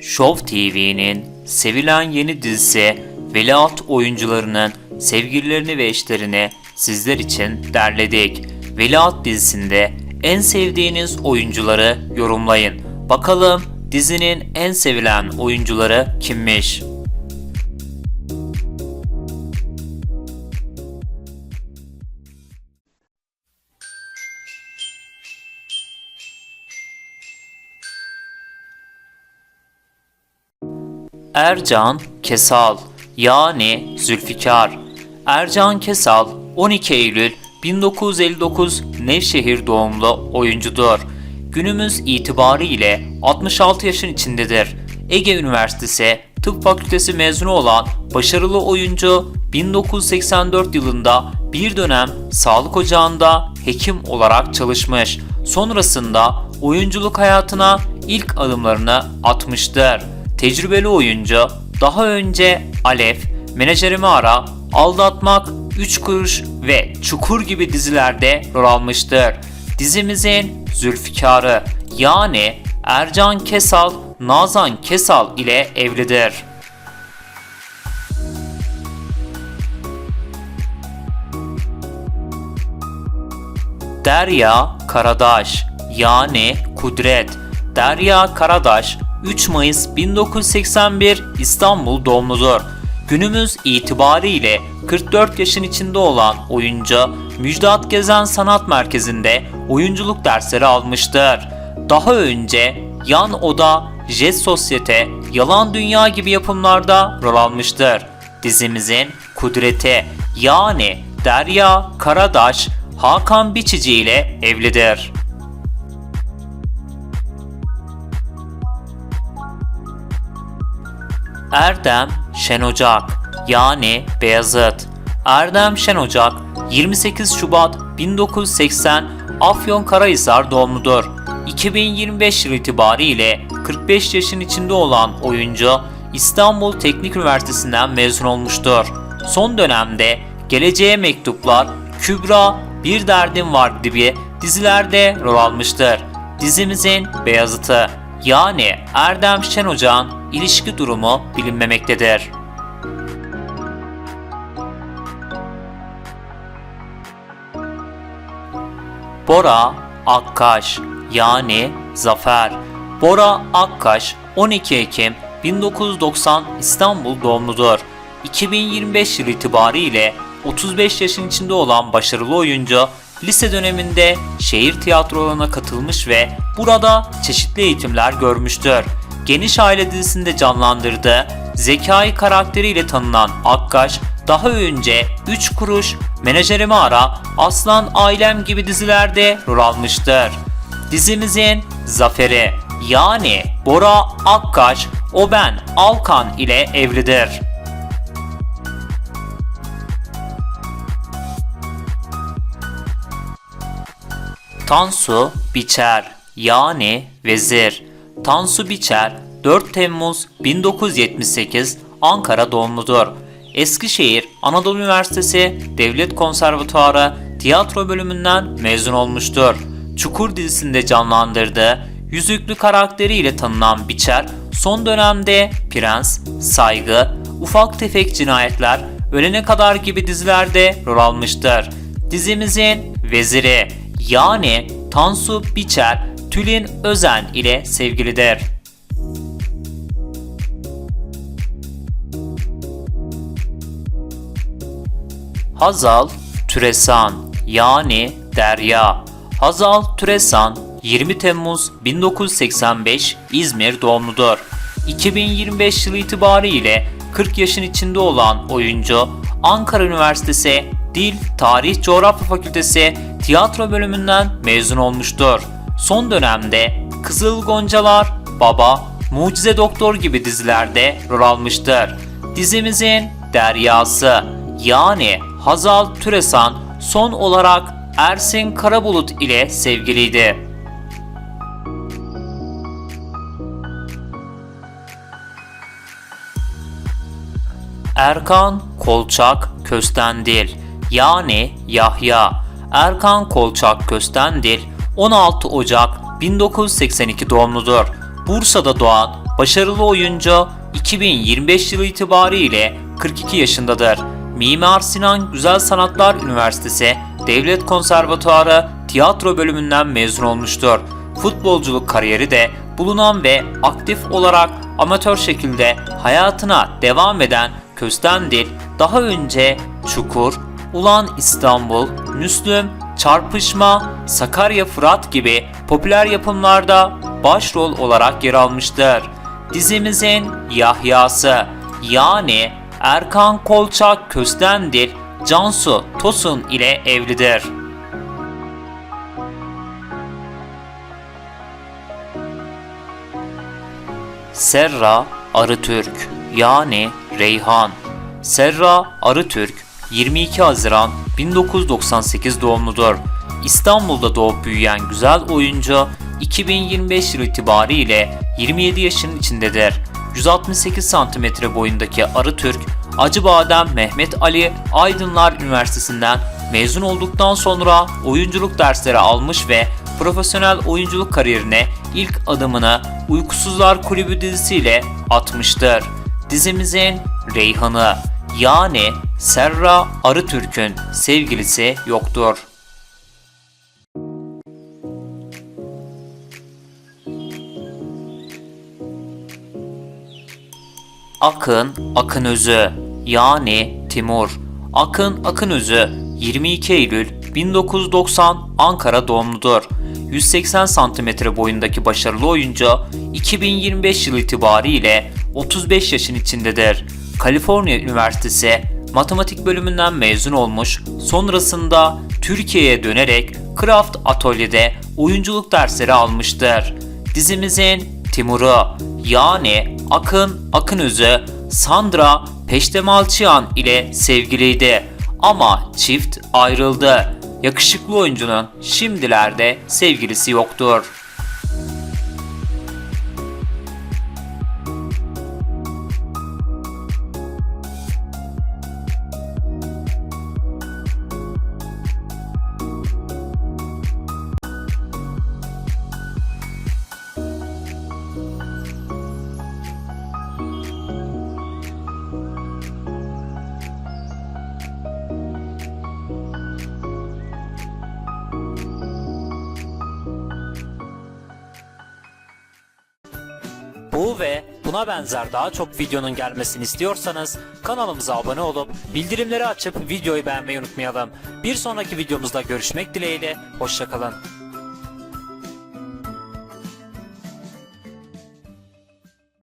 Show TV'nin sevilen yeni dizisi Veliaht oyuncularının sevgililerini ve eşlerini sizler için derledik. Veliaht dizisinde en sevdiğiniz oyuncuları yorumlayın. Bakalım dizinin en sevilen oyuncuları kimmiş? Ercan Kesal yani Zülfikar. Ercan Kesal 12 Eylül 1959 Nevşehir doğumlu oyuncudur. Günümüz itibariyle 66 yaşın içindedir. Ege Üniversitesi Tıp Fakültesi mezunu olan başarılı oyuncu 1984 yılında bir dönem sağlık ocağında hekim olarak çalışmış. Sonrasında oyunculuk hayatına ilk adımlarını atmıştır. Tecrübeli oyuncu daha önce Alef, Menajerimi Ara, Aldatmak, Üç Kuruş ve Çukur gibi dizilerde rol almıştır. Dizimizin Zülfikarı yani Ercan Kesal, Nazan Kesal ile evlidir. Derya Karadaş yani Kudret. Derya Karadaş 3 Mayıs 1981 İstanbul doğumludur. Günümüz itibariyle 44 yaşın içinde olan oyuncu Müjdat Gezen Sanat Merkezi'nde oyunculuk dersleri almıştır. Daha önce Yan Oda, Jet Sosyete, Yalan Dünya gibi yapımlarda rol almıştır. Dizimizin Kudreti yani Derya Karadaş Hakan Biçici ile evlidir. Erdem Şenocak yani Beyazıt. Erdem Şenocak 28 Şubat 1980 Afyonkarahisar doğumludur. 2025 yılı itibariyle 45 yaşın içinde olan oyuncu İstanbul Teknik Üniversitesi'nden mezun olmuştur. Son dönemde Geleceğe Mektuplar, Kübra, Bir Derdim Var gibi dizilerde rol almıştır. Dizimizin Beyazıt'ı yani Erdem Şenocak'ın ilişki durumu bilinmemektedir. Bora Akkaş yani Zafer. Bora Akkaş 12 Ekim 1990 İstanbul doğumludur. 2025 yılı itibariyle 35 yaşın içinde olan başarılı oyuncu lise döneminde şehir tiyatrolarına katılmış ve burada çeşitli eğitimler görmüştür. Geniş Aile dizisinde canlandırdığı Zekai karakteriyle tanınan Akkaş daha önce 3 kuruş, Menajerimi Ara, Aslan Ailem gibi dizilerde rol almıştır. Dizimizin zaferi yani Bora Akkaş, O Ben Alkan ile evlidir. Tansu Biçer yani Vezir. Tansu Biçer 4 Temmuz 1978 Ankara doğumludur. Eskişehir Anadolu Üniversitesi Devlet Konservatuarı tiyatro bölümünden mezun olmuştur. Çukur dizisinde canlandırdığı yüzüklü karakteriyle tanınan Biçer, son dönemde Prens, Saygı, Ufak Tefek Cinayetler, Ölene Kadar gibi dizilerde rol almıştır. Dizimizin veziri yani Tansu Biçer, Tülin Özen ile sevgilidir. Hazal Türesan yani Derya. Hazal Türesan 20 Temmuz 1985 İzmir doğumludur. 2025 yılı itibariyle 40 yaşın içinde olan oyuncu Ankara Üniversitesi Dil, Tarih, Coğrafya Fakültesi Tiyatro bölümünden mezun olmuştur. Son dönemde Kızıl Goncalar, Baba, Mucize Doktor gibi dizilerde rol almıştır. Dizimizin deryası yani Hazal Türesan son olarak Ersin Karabulut ile sevgiliydi. Erkan Kolçak Köstendil yani Yahya. Erkan Kolçak Köstendil 16 Ocak 1982 doğumludur. Bursa'da doğan başarılı oyuncu 2025 yılı itibariyle 42 yaşındadır. Mimar Sinan Güzel Sanatlar Üniversitesi Devlet Konservatuarı tiyatro bölümünden mezun olmuştur. Futbolculuk kariyeri de bulunan ve aktif olarak amatör şekilde hayatına devam eden Köstendil daha önce Çukur, Ulan İstanbul, Müslüm, Çarpışma, Sakarya Fırat gibi popüler yapımlarda başrol olarak yer almıştır. Dizimizin Yahyası yani Erkan Kolçak Köstendil, Cansu Tosun ile evlidir. Serra Arıtürk yani Reyhan. Serra Arıtürk 22 Haziran 1998 doğumludur. İstanbul'da doğup büyüyen güzel oyuncu 2025 yılı itibariyle 27 yaşının içindedir. 168 cm boyundaki Arıtürk, Acıbadem Mehmet Ali Aydınlar Üniversitesi'nden mezun olduktan sonra oyunculuk dersleri almış ve profesyonel oyunculuk kariyerine ilk adımını Uykusuzlar Kulübü dizisiyle atmıştır. Dizimizin Reyhan'ı yani Serra Arıtürk'ün sevgilisi yoktur. Akın Akınözü yani Timur. Akın Akınözü 22 Eylül 1990 Ankara doğumludur. 180 cm boyundaki başarılı oyuncu 2025 yıl itibariyle 35 yaşın içindedir. Kaliforniya Üniversitesi matematik bölümünden mezun olmuş, sonrasında Türkiye'ye dönerek Craft Atölye'de oyunculuk dersleri almıştır. Dizimizin Timur'u yani Akın Akınözü Sandra Peştemalçıyan ile sevgiliydi ama çift ayrıldı. Yakışıklı oyuncunun şimdilerde sevgilisi yoktur. Ve buna benzer daha çok videonun gelmesini istiyorsanız kanalımıza abone olup bildirimleri açıp videoyu beğenmeyi unutmayalım. Bir sonraki videomuzda görüşmek dileğiyle, hoşçakalın.